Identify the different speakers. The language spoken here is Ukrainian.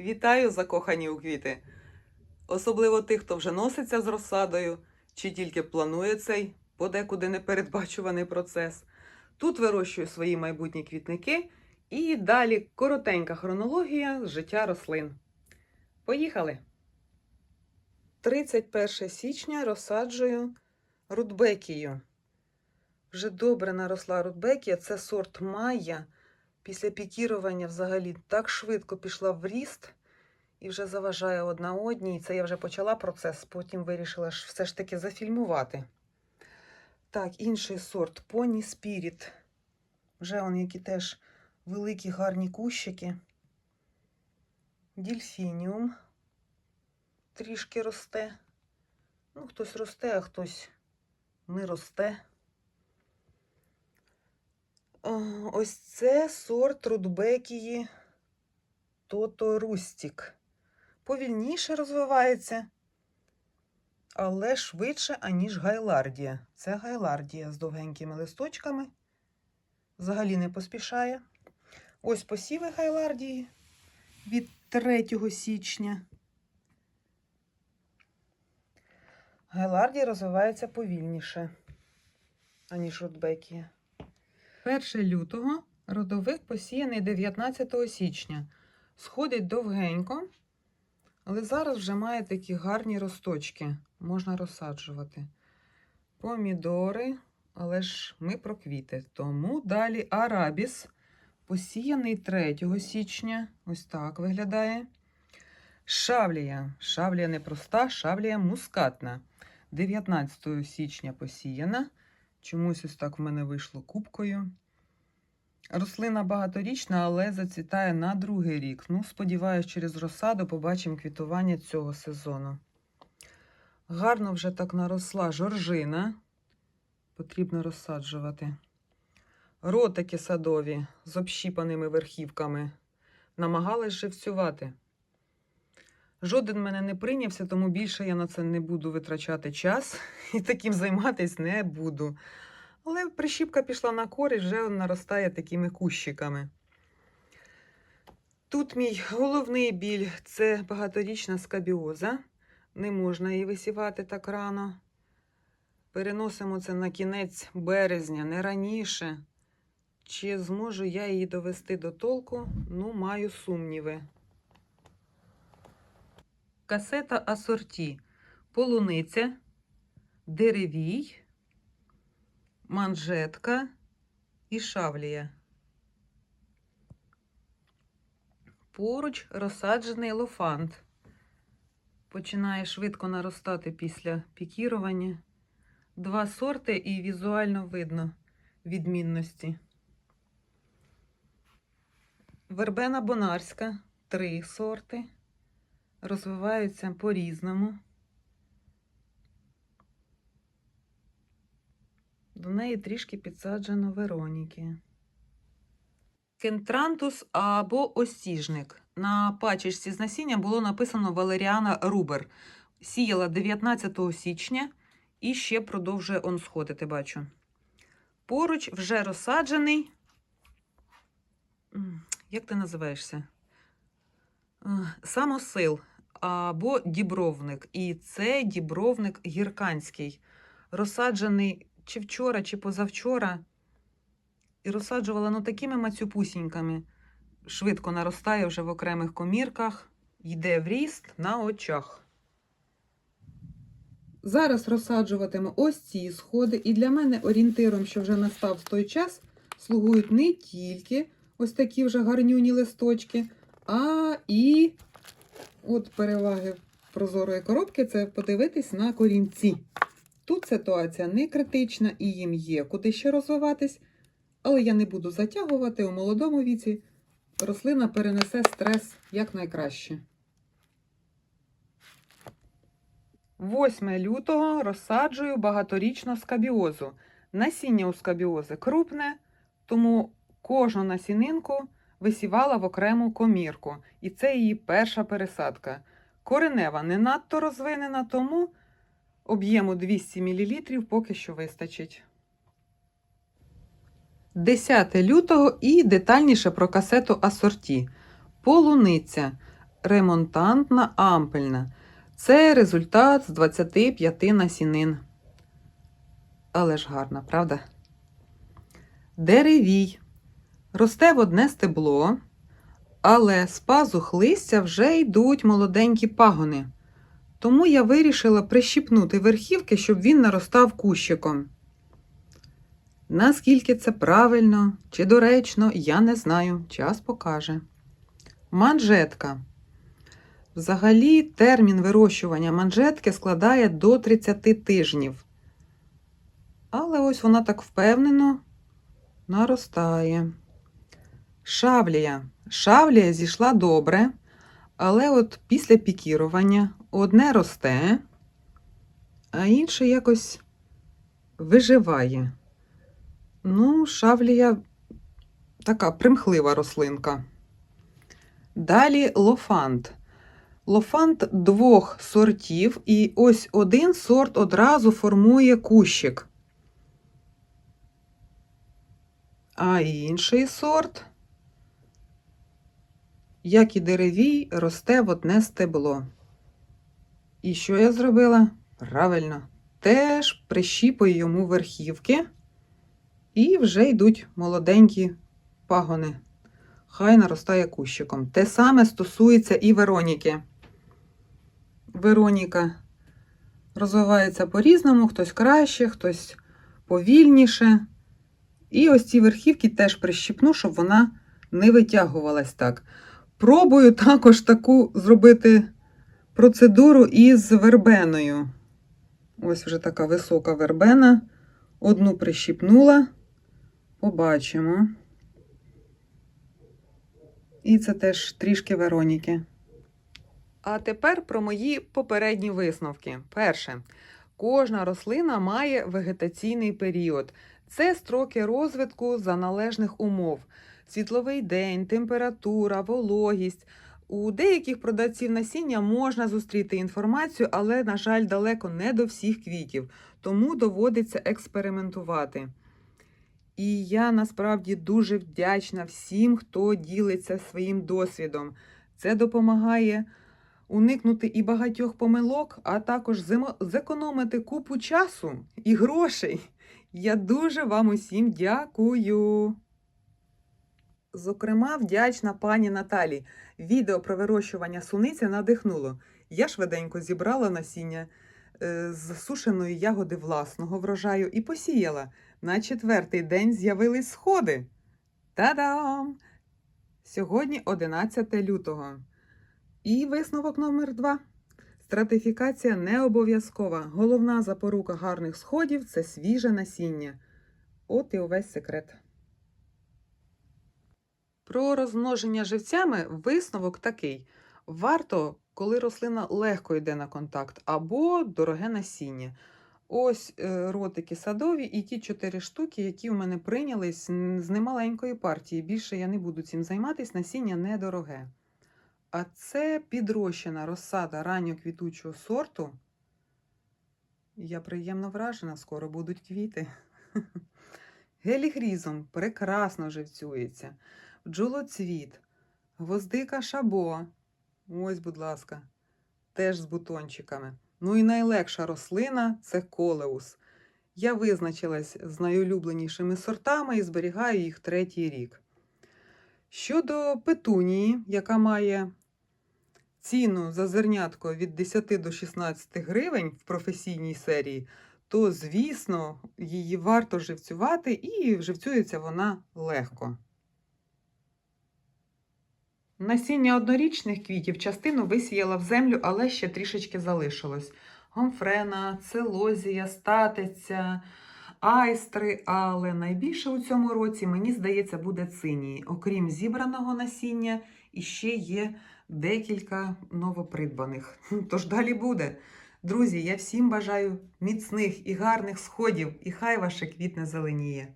Speaker 1: Вітаю, закохані у квіти! Особливо тих, хто вже носиться з розсадою, чи тільки планує цей подекуди непередбачуваний процес. Тут вирощую свої майбутні квітники і далі коротенька хронологія з життя рослин. Поїхали! 31 січня розсаджую рудбекію. Вже добре наросла рудбекія, це сорт Майя. Після пікірування взагалі так швидко пішла в ріст і вже заважає одна одній. Це я вже почала процес, потім вирішила все ж таки зафільмувати. Так, інший сорт Pony Spirit. Вже он які теж великі гарні кущики. Дільфініум трішки росте. Ну, хтось росте, а хтось не росте. Ось це сорт рудбекії Тото. Повільніше розвивається, але швидше, аніж гайлардія. Це гайлардія з довгенькими листочками. Взагалі не поспішає. Ось посіви гайлардії від 3 січня. Гайлардія розвивається повільніше, аніж рудбекія. 1 лютого родовик посіяний 19 січня. Сходить довгенько, але зараз вже має такі гарні росточки. Можна розсаджувати. Помідори, але ж ми про квіти. Тому далі арабіс, посіяний 3 січня. Ось так виглядає. Шавлія. Шавлія не проста, шавлія мускатна. 19 січня посіяна. Чомусь ось так в мене вийшло кубкою. Рослина багаторічна, але зацвітає на другий рік. Ну, сподіваюсь, через розсаду побачимо квітування цього сезону. Гарно вже так наросла жоржина. Потрібно розсаджувати. Ротики садові з общіпаними верхівками. Намагалась живцювати. Жоден мене не прийнявся, тому більше я на це не буду витрачати час і таким займатися не буду. Але прищіпка пішла на користь, вже наростає такими кущиками. Тут мій головний біль це багаторічна скабіоза. Не можна її висівати так рано. Переносимо це на кінець березня, не раніше. Чи зможу я її довести до толку? Ну, маю сумніви. Касета асорті. Полуниця, деревій, манжетка і шавлія. Поруч розсаджений лофант. Починає швидко наростати після пікірування. Два сорти і візуально видно відмінності. Вербена бонарська три сорти. Розвиваються по-різному. До неї трішки підсаджено Вероніки. Кентрантус або осіжник. На пачечці з насіння було написано Валеріана Рубер. Сіяла 19 січня і ще продовжує он сходити, бачу. Поруч вже розсаджений. Як ти називаєшся? Е, Самосил або дібровник. І це дібровник гірканський. Розсаджений чи вчора, чи позавчора. І розсаджувала ну, такими мацюпусіньками. Швидко наростає вже в окремих комірках, йде в ріст на очах. Зараз розсаджуватиму ось ці сходи, і для мене орієнтиром, що вже настав той час, слугують не тільки ось такі вже гарнюні листочки, а і от переваги прозорої коробки це подивитись на корінці. Тут ситуація не критична і їм є куди ще розвиватись, але я не буду затягувати у молодому віці. Рослина перенесе стрес якнайкраще. 8 лютого розсаджую багаторічну скабіозу. Насіння у скабіози крупне, тому кожну насінинку висівала в окрему комірку. І це її перша пересадка. Коренева не надто розвинена, тому об'єму 200 мл поки що вистачить. 10 лютого і детальніше про касету асорті. Полуниця. ремонтантна ампельна. Це результат з 25 насінин. Але ж гарна, правда? Деревій. Росте в одне стебло, але з пазух листя вже йдуть молоденькі пагони. Тому я вирішила прищіпнути верхівки, щоб він наростав кущиком. Наскільки це правильно чи доречно, я не знаю. Час покаже. Манжетка. Взагалі, термін вирощування манжетки складає до 30 тижнів. Але ось вона так впевнено наростає. Шавлія. Шавлія зійшла добре, але от після пікірування одне росте, а інше якось виживає. Ну, шавлія така примхлива рослинка. Далі лофант. Лофант двох сортів, і ось один сорт одразу формує кущик. А інший сорт, як і деревій, росте в одне стебло. І що я зробила? Правильно, теж прищіпую йому верхівки, і вже йдуть молоденькі пагони. Хай наростає кущиком. Те саме стосується і Вероніки. Вероніка розвивається по-різному, хтось краще, хтось повільніше. І ось ці верхівки теж прищіпну, щоб вона не витягувалась так. Пробую також таку зробити процедуру із вербеною. Ось вже така висока вербена. Одну прищіпнула. Побачимо. І це теж трішки Вероніки. А тепер про мої попередні висновки. Перше, кожна рослина має вегетаційний період. Це строки розвитку за належних умов: світловий день, температура, вологість. У деяких продавців насіння можна зустріти інформацію, але, на жаль, далеко не до всіх квітів, тому доводиться експериментувати. І я насправді дуже вдячна всім, хто ділиться своїм досвідом. Це допомагає уникнути і багатьох помилок, а також зекономити купу часу і грошей. Я дуже вам усім дякую. Зокрема, вдячна пані Наталі. Відео про вирощування суниці надихнуло. Я швиденько зібрала насіння е, з сушеної ягоди власного врожаю і посіяла. На четвертий день з'явились сходи. Та-дам! Сьогодні 11 лютого. І висновок номер 2 Стратифікація не обов'язкова. Головна запорука гарних сходів це свіже насіння. От і увесь секрет. Про розмноження живцями висновок такий: варто, коли рослина легко йде на контакт, або дороге насіння. Ось е, ротики садові і ті чотири штуки, які в мене прийнялись з немаленької партії. Більше я не буду цим займатися, насіння недороге. А це підрощена розсада ранньоквітучого сорту. Я приємно вражена, скоро будуть квіти. Гелігрізом прекрасно живцюється. Бджолоцвіт, гвоздика шабо. Ось, будь ласка, теж з бутончиками. Ну і найлегша рослина це колеус. Я визначилась з найулюбленішими сортами і зберігаю їх третій рік. Щодо петунії, яка має ціну за зернятко від 10 до 16 гривень в професійній серії, то, звісно, її варто живцювати і живцюється вона легко. Насіння однорічних квітів частину висіяла в землю, але ще трішечки залишилось. Гомфрена, целозія, статиця, айстри, але найбільше у цьому році, мені здається, буде цинії. Окрім зібраного насіння, іще є декілька новопридбаних. Тож далі буде. Друзі, я всім бажаю міцних і гарних сходів, і хай ваше квітне зеленіє.